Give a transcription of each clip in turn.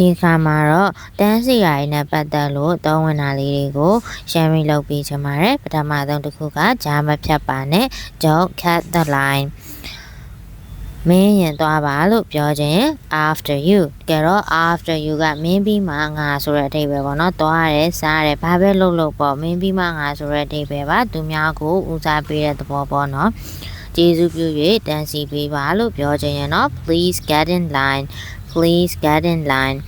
ဒီခါမှာတော့တန်းစီရိုင်းနဲ့ပတ်သက်လို့သုံးဝင်တာလေးတွေကို sharing လုပ်ပေးချင်ပါတယ်ပထမဆုံးတစ်ခုကဂျာမဖြတ်ပါနဲ့ don't cut the line မင်းရင်သွားပါလို့ပြောခြင်း after you တကယ်တော့ after you ကမင်းပြီးမှငါဆိုတဲ့အဓိပ္ပာယ်ပေါ့နော်သွားရတယ်စားရတယ်ဘာပဲလုပ်လို့ပေါ့မင်းပြီးမှငါဆိုတဲ့အဓိပ္ပာယ်ပါသူများကိုဦးစားပေးတဲ့သဘောပေါ့နော်ကျေးဇူးပြု၍တန်းစီပေးပါလို့ပြောခြင်းရနော် please get in line please get in line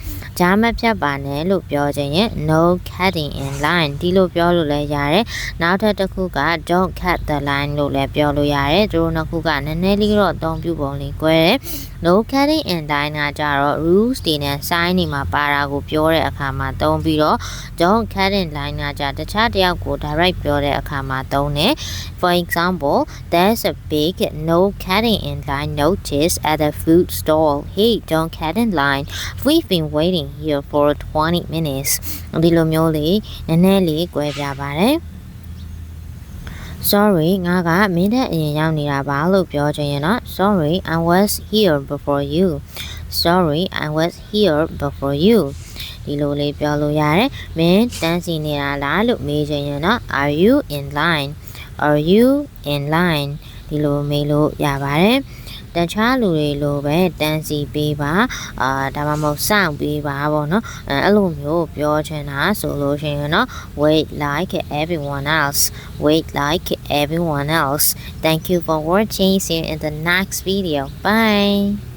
ဂျာမဖြတ်ပါနဲ့လို့ပြောခြင်းရင် no cutting in line ဒီလိုပြောလို့လည်းရတယ်နောက်ထပ်တစ်ခုက don't cut the line လို့လည်းပြောလို့ရတယ်သူတို့နှစ်ခုကနည်းနည်းလေးတော့အသုံးပြုပုံလေးကွဲတယ် no cutting in line ကကြတော့ rules တွေနဲ့ sign တွေမှာပါတာကိုပြောတဲ့အခါမှာသုံးပြီးတော့ don't cut in line ကကြတခြားတစ်ယောက်ကို direct ပြောတဲ့အခါမှာသုံးတယ် for example there's a big no cutting in line notice at the food stall hey don't cut in line we've been waiting here for 20 minutes ဒီလိုမျိုးလေးနည်းနည်းလေး꿰ပြပါတယ် sorry ငါကမင်းတဲ့အရင်ရောက်နေတာပါလို့ပြောချင်ရင်တော့ sorry I was here before you sorry I was here before you ဒီလိုလေးပြောလို့ရတယ်မင်းတန်းစီနေတာလားလို့မေးချင်ရင်တော့ are you in line are you in line ဒီလိုမေးလို့ရပါတယ် တခြားလူတွေလိုပဲတန်းစီပေးပါအာဒါမှမဟုတ်စောင့်ပေးပါပေါ့နော်အဲအဲ့လိုမျိုးပြောချင်တာဆိုလို့ရှိရင်တော့ wait like everyone else wait like everyone else thank you for watching see you in the next video bye